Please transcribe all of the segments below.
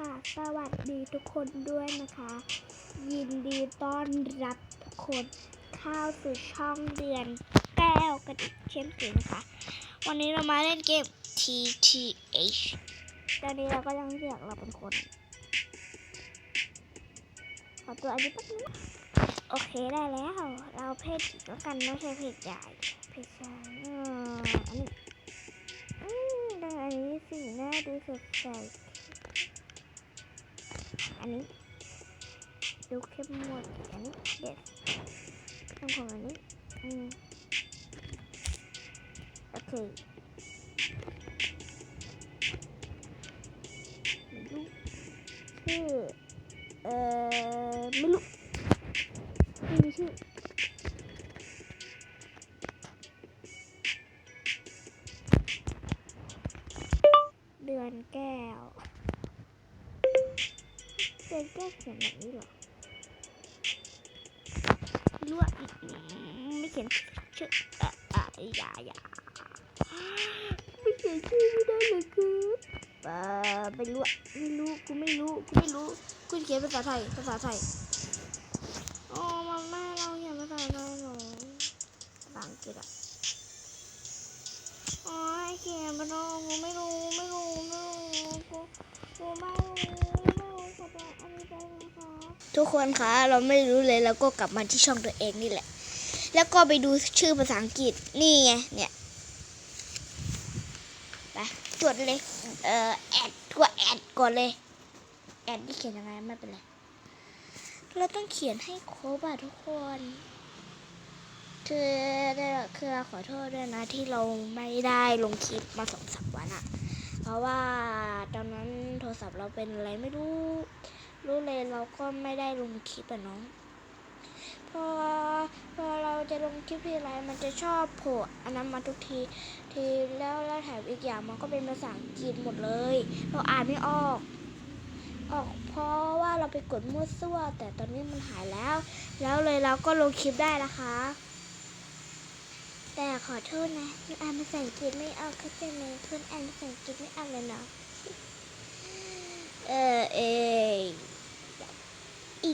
ค่ะ สวัสดีทุกคนด้วยนะคะ ยินดีต้อนรับทุกคนเข้าสู่ช่องเดือนแก้วกันอีกเช่นเคยนะคะ วันนี้เรามาเล่นเกม TTH ตอนนี้เราก็ยังเรียกเราเป็นคน ขอตัวอันนี้แป๊บนึงโอเคได้แล้ว เราเพศหญิงแล้วกันไม่ใช่เพศใหญ่เพศชายอันนี้อืมดังอันนี้สีหน้าดูสดใส อันนี้ดูเข้มงวดอันนี้เด็ดต้องของอันนี้อืมโอเคดูคือ นี้หรอไม่รู้อะอืมไม่เขียนชื่อเอ่ออะอย่าอย่าไม่เขียนชื่อไม่ได้เลยคือเอ่อไม่รู้อะไม่รู้กูไม่รู้กูไม่รู้กูเขียนภาษาไทยภาษาไทยโอ้มาม่าเราเขียนภาษาไทยหรอภาษาอังกฤษอะโอ้ยเขียนมาโนกูไม่รู้ไม่รู้ไม่รู้กูกูไม่ ทุกคนคะเราไม่รู้เลยเราก็กลับมาที่ช่องตัวเองนี่แหละ แล้วก็ไปดูชื่อภาษาอังกฤษนี่ไงเนี่ยไปตรวจเลยเอ่อแอดตัวแอดก่อนเลย แอดที่เขียนยังไงไม่เป็นไรเราต้องเขียนให้ครบอะทุกคนคือคือขอโทษด้วยนะที่เราไม่ได้ลงคลิปมาสองสามวันอะเพราะว่าตอนนั้นโทรศัพท์เราเป็นอะไรไม่รู้ รู้เลยเราก็ไม่ได้ลงคลิปอะเนาะพอพอเราจะลงคลิปทีไรมันจะชอบโผล่อันนั้นมาทุกทีทีแล้วแล้วแถมอีกอย่างมันก็เป็นภาษาอังกฤษหมดเลย เราอ่านไม่ออก ออกเพราะว่าเราไปกดมั่วซั่ว แต่ตอนนี้มันหายแล้ว แล้วเลยเราก็ลงคลิปได้นะคะ แต่ขอโทษนะอ่านภาษาอังกฤษไม่ออกเข้าใจไหมเพื่อนอ่านภาษาอังกฤษไม่ออกเลยเนาะเออเอ อี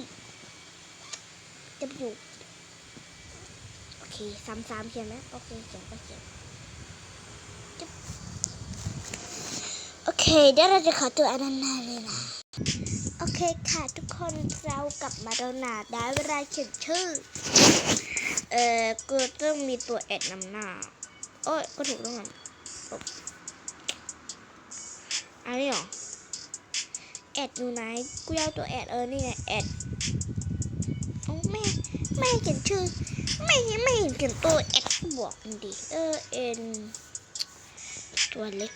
จะอยู่โอเคซ้ำๆเขียนไหมโอเคเขียนก็เขียนจึ๊บโอเคเดี๋ยวเราจะขอตัวอันนั้นนาเลยนะ โอเคค่ะทุกคนเรากลับมาแล้วนะได้เวลาเขียนชื่อ เอ่อก็ต้องมีตัวแอดนำหน้า โอ้ยก็ถูกแล้วไงโอ๊ะอันนี้เหรอ แอดอยู่ไหนกูเอาตัวแอดเออนี่ไงแอดโอ้ไม่ไม่เขียนชื่อไม่ไม่เห็นเขียนตัวแอดบอกมันดิเออเอ็นตัวเล็ก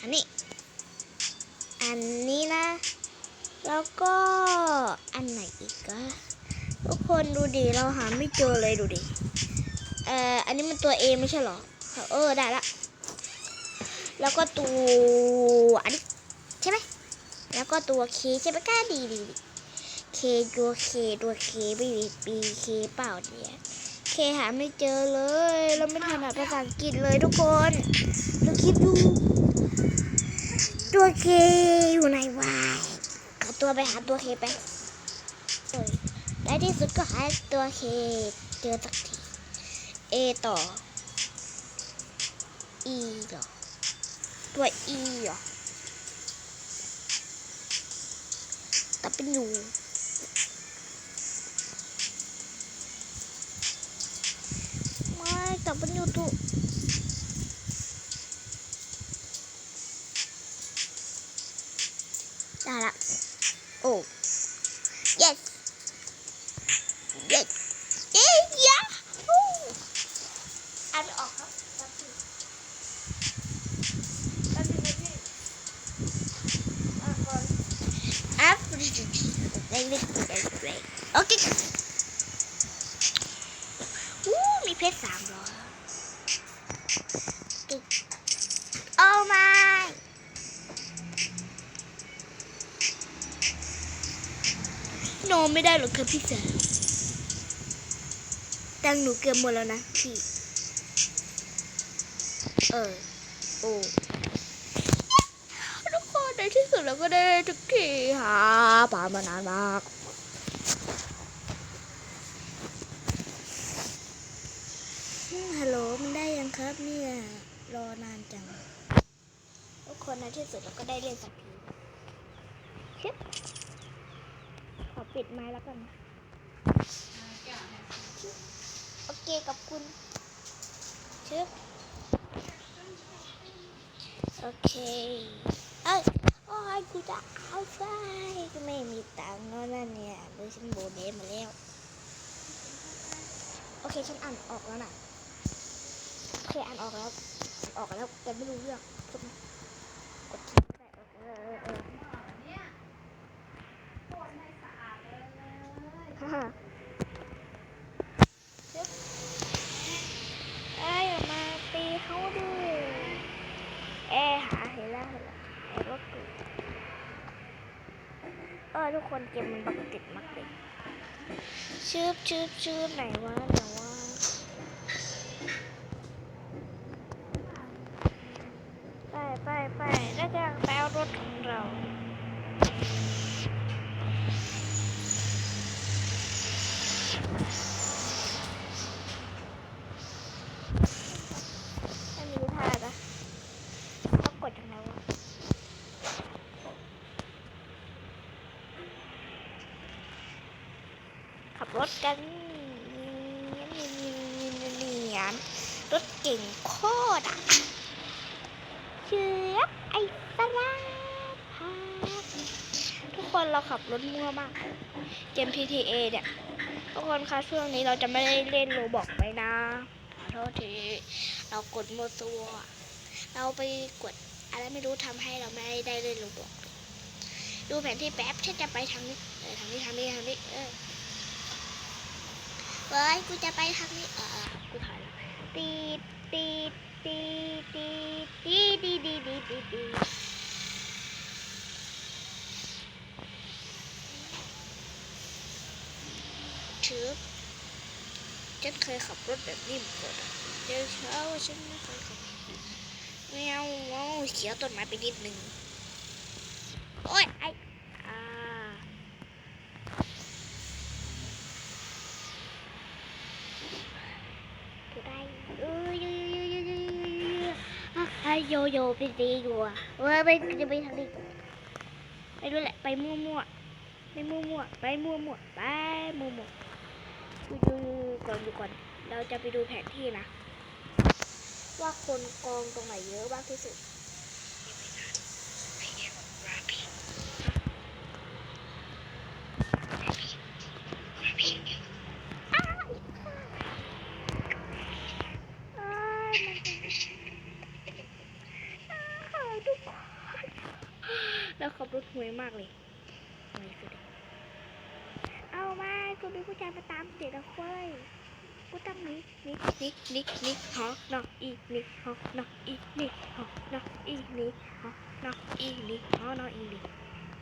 อันนี้ อันนี้นะ แล้วก็อันไหนอีกอะทุกคนดูดิเราหาไม่เจอเลยดูดิเอ่ออันนี้มันตัว A ไม่ใช่หรอเออได้ละ แล้วก็ตัวอันนี้ใช่ไหมแล้วก็ตัวเคใช่ไหมก็ดีดีเคตัวเคตัวเคไม่มีปีเคเปล่าเนี่ยเคหาไม่เจอเลยเราไม่ถนัดภาษาอังกฤษเลยทุกคนเราคิดดู ตัวเคอยู่ไหนวะเอตัวไปหาตัวเคไปเอ้ยและที่สุดก็หาตัวเคเจอสักที A ต่อ E เหรอ ตัว E เหรอแต่เป็นอยู่ โอเคอู้มีเพชรสามร้อยโอ้ my นอนไม่ได้หรอกครับพี่สาวตังหนูเกือบหมดแล้วนะพี่ เออ โอ้ ดเราก็ได้ทุกทีหาป่ามานานมากอืมฮัลโหลมันได้ยังครับเนี่ย รอนานจัง ทุกคนในที่สุดเราก็ได้เล่นสักทีชึบขอปิดไม้แล้วกันชึบโอเคกับคุณชึบโอเคเอ้ยกูจะเอาไฟก็ไม่มีตังค์แล้วนั่นเนี่ยเลยฉันโบเดมาแล้ว โอเคฉันอ่านออกแล้วนะโอเคอ่านออกแล้ว ออกแล้วแต่ไม่รู้เรื่องจบมกดทิ้งไปเออเออเออฮ่าฮ่าเฮ้ยเอ้ยอย่ามาตีเขาดิเอ้หาเห็นแล้วเห็นแล้วไอ้รถกูเออทุกคน เกมมันบักติดมากเลยชืบชืบชืบไหนวะ ไปไปไปแล้วจะไปเอารถของเรา ไม่มีท่าปะต้องกดยังไงวะ ขับรถกันเนียนรถเก่งโคตรอะ เชือบไอ้สลาพาทุกคนเราขับรถมั่วมากเก ม PTA เนี่ยทุกคนคะช่วงนี้เราจะไม่ได้เล่นโรบอกไปนะขอโทษทีเรากดมัวตัว เราไปกดอะไรไม่รู้ทำให้เราไม่ได้เล่นโรบอกดูแผนที่แป๊บฉันจะไปทางนี้เออทางนี้ทางนี้ทางนี้เออเฮ้ยกูจะไปทางนี้เออกูถอยแล้วตีตีตีตีตีตีตีตีตี ดตีดถือฉันเคยขับรถแบบนี้มาก่อนอะเจอเช้าฉันไม่เคยขับแมวว้าวเขียวต้นไม้ไปนิดนึงโอ้ยไอโยโย่ไปตีอยู่อะเว้ยไปจะไปทางนี้ไปด้วยแหละไปมั่วมั่วไปมั่วมั่วไปมั่วมั่วไปมั่วมั่ว ๆดูดูก่อนดูก่อน เราจะไปดูแผนที่นะ ว่าคนกองตรงไหนเยอะมากที่สุดแล้วขับรถห่วยมากเลยห่วยสุดเอามา กูมีผู้ชาตามเด็กแล้วเฟ้ยกูต้องนีหนีหนีหนีหนีหอกนอกอีหนีหอกนอกอีหนีหอกนอกอีหนีหอกนอกอีหนีหอกนอกอีหนี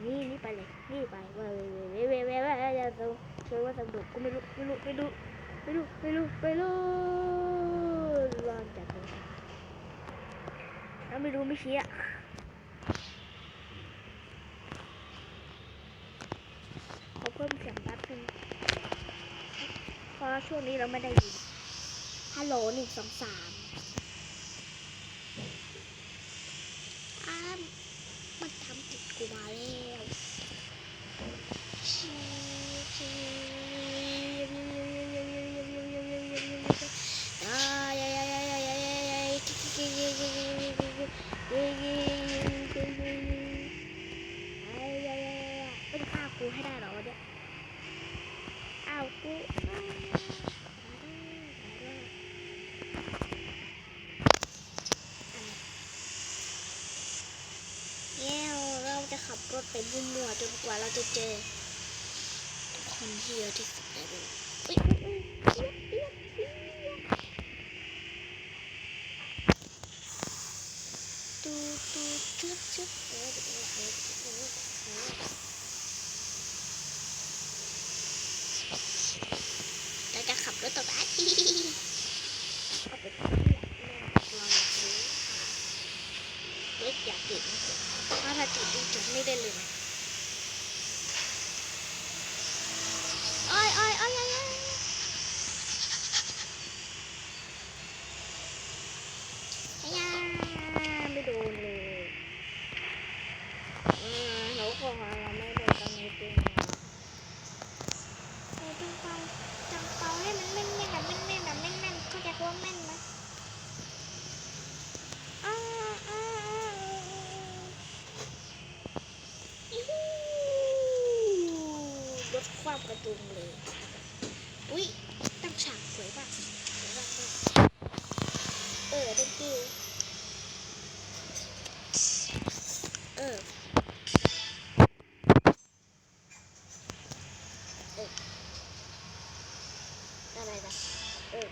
นี่นี่ไปเลยนี่ไปเว้ยเว้ยเว้ยเว้ยเว้ยเว้ยอย่าดูช่วยว่าสนุกกูไม่รู้ไม่รู้ไม่รู้ไม่รู้ไม่รู้ไม่รู้รอนจัดเลยแล้วไม่รู้ไม่เชี้อะขอเพิ่มเสียงแป๊บนึง ราะช่วงนี้เราไม่ได้ยินฮัลโหลหนึ่งสองสาม Çık. เออ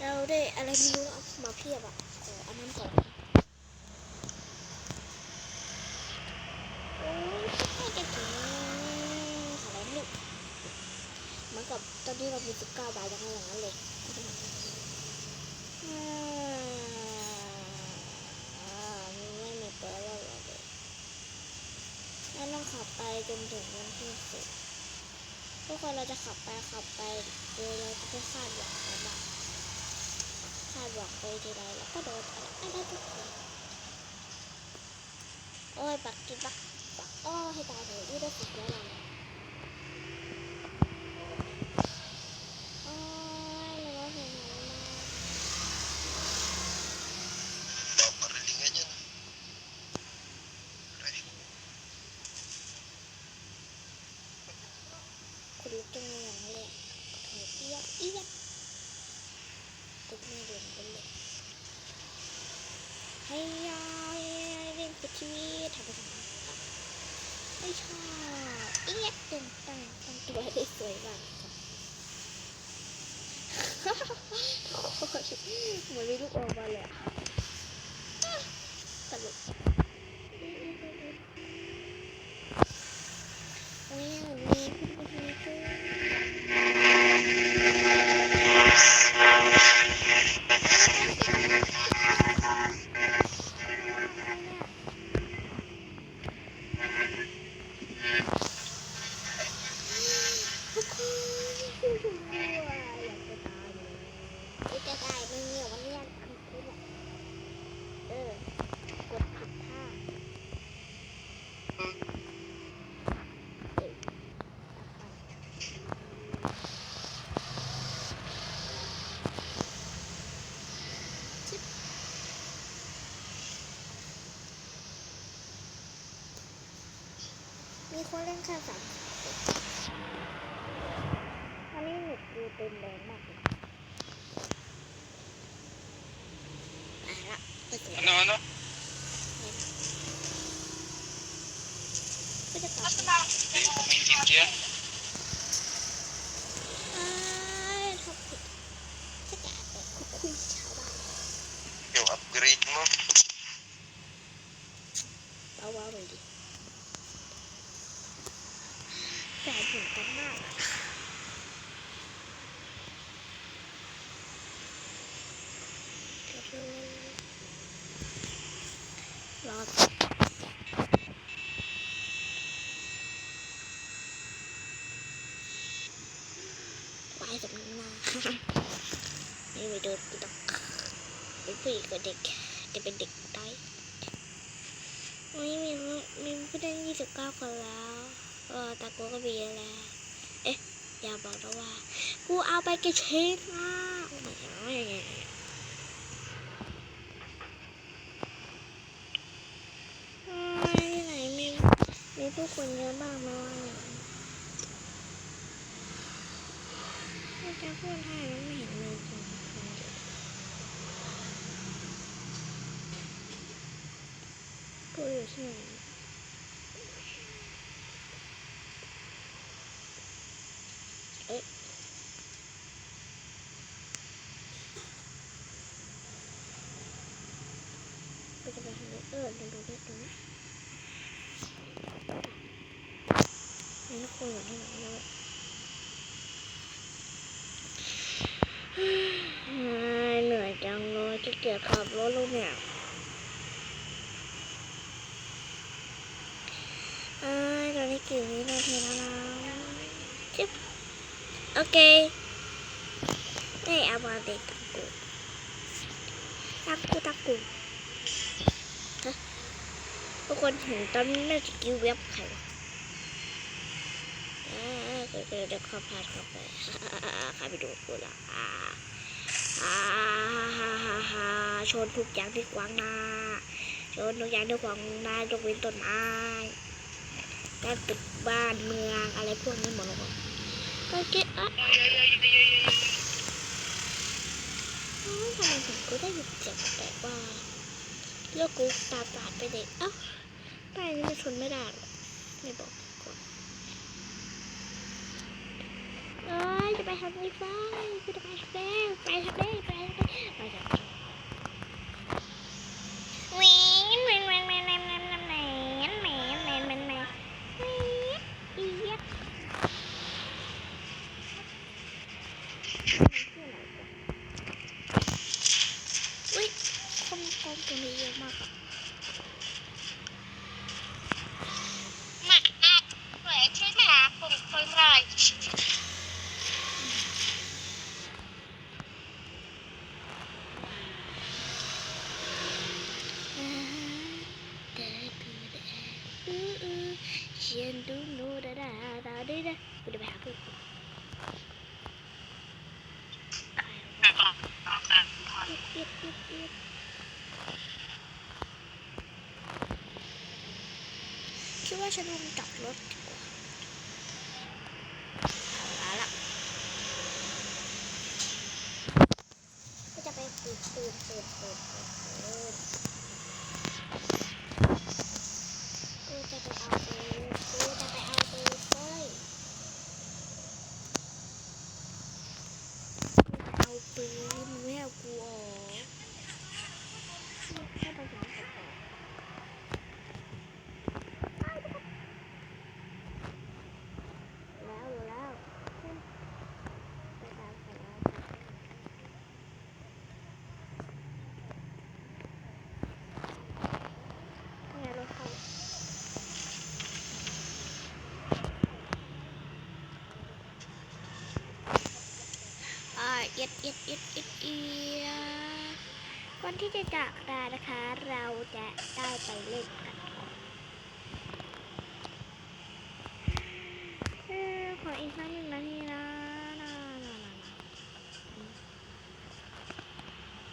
เราได้อะไรไม่รู้เอามาเพียบอะเอออันนั้นก่อนโอ้ยไม่จะถึงอะไรไม่รู้เหมือนกับตอนนี้เรามีสิบเก้าบาทยังไงอย่างนั้นเลยอ่าอ่าไม่มีเปิดแล้วเหรอเด็กแล้วต้องขับไปจนถึงวันที่สิบ ทุกคนเราจะขับไปขับไปโดยเราจะไม่คาดหวังอะไรมางคาดหวังไปทีไรแล้วก็โดนอะไรได้ทุกคนโอ้ยปักกินปักปักโอ้ยให้ตายเถอะนี่ได้ฝึกแล้วเราโอ้ยหรือว่าเพลงไหนมา Bapak reading aja. Ready. คุณรู้จังอย่างเลยเถอะเอียดเอียดตุ๊กไม่เรียนกันเลยให้ยายเล่นกับชีวิตทำไปทำไมไม่ ชอบเอียดตึงตังตังตัวได้สวยมากครับทุกคนเหมือนมีลูกออกมาเลยอะตลก มีคนเล่นแค่สามอันนี้หนุกดูเต็มแรงมากเลยไปละไปตัว Ano ano? ก็จะกลับ Hindi ko maintindihan. อ้ายทำผิดจะกลับไปคุยชาวบ้าน Yung upgrade mo. เอาว้าวเลยดิแสบเหมือนกันมากอะรอไปสำ นักหน้าไม่ไปโดนกูตกเป็นผู้หญิงกับเด็กจะเป็นเด็กได้ไม่มีมีผู้เล่นยี่สิบเก้าคนแล้วเออแต่กูก็มีแล้วเอ๊ะอย่าบอกนะว่า กูเอาไปกระเช็คอะที่ไหนมีมีผู้คนเยอะมากไหมวะไม่ จะพูดให้แล้วไม่เห็นมีคนคนเดียวกูอยู่ที่ไหนเอ๊ะก็จะไปทาเออเดี๋ยวดูไดิตรงนี้นี่คุยอยู่ที่ไห อย่ขับรถลงเนี่ยไอ้ตอนนี้กี่วินาทีแล้วนะจิ๊บโอเคนี่เอามาเด็กตักกูตักกูตักกูทุกคนเห็นตอนนี้น่จะกิ้วเว็บใครเดี๋ยวเดี๋ยวขอพาเข้าไปข้าไปดูกูละ อ่าฮ่าฮ่าฮ่าชนทุกอย่างที่ขวางหน้าชนทุกอย่างที่ขวางหน้ายกเว้นต้นไม้บ้านตึกบ้านเมืองอะไรพวกนี้หมดเลยก็เก็ตอะทำไมผมก็ได้ยินเสียงแปลกว่าเลือกกูตาปาดไปเด็กเอ้าป้ายนี้มันชนไม่ได้หรอไม่บอก ไปทำไปไปไปทำไปไปไปทำไปไปไปทำไป ยดเอียดเอียดคิดว่าฉันลงจากรถดีกว่าเอาละก็จะไปปืนปืนปืนปืนปืนปืนกูจะไปเอาปืนกูจะไปเอาปืนเฟ้ยกูจะเอาปืนมึงไม่เอากูออกให้ไปหาเขาก่อนแล้วรู้แล้วไปตามเขาแล้ว เนี่ยรถเขา อียดเอียดเอียดเอียดเอียดก่อนที่จะจากลานะคะ เราจะได้ไปเล่นกันก่อนขออีกสักหนึ่งนาทีนะนะนะนะนะ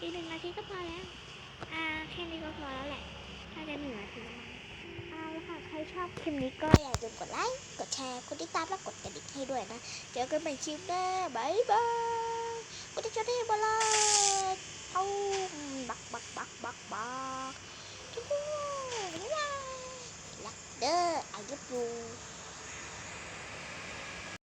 อีกหนึ่งนาทีก็พอแล้ว อ่าแค่นี้ก็พอแล้วแหละ ถ้าจะเหนือถึงเอาละค่ะ ใครชอบคลิปนี้ก็อย่าลืมกดไลค์ กดแชร์ กดติดตามและกดกระดิ่งให้ด้วยนะ เจอกันใหม่คลิปหน้าบายบาย ก็จะได้บอลเลยเอาบักบักบักบักบักทุกคนรักเด้ออายุปู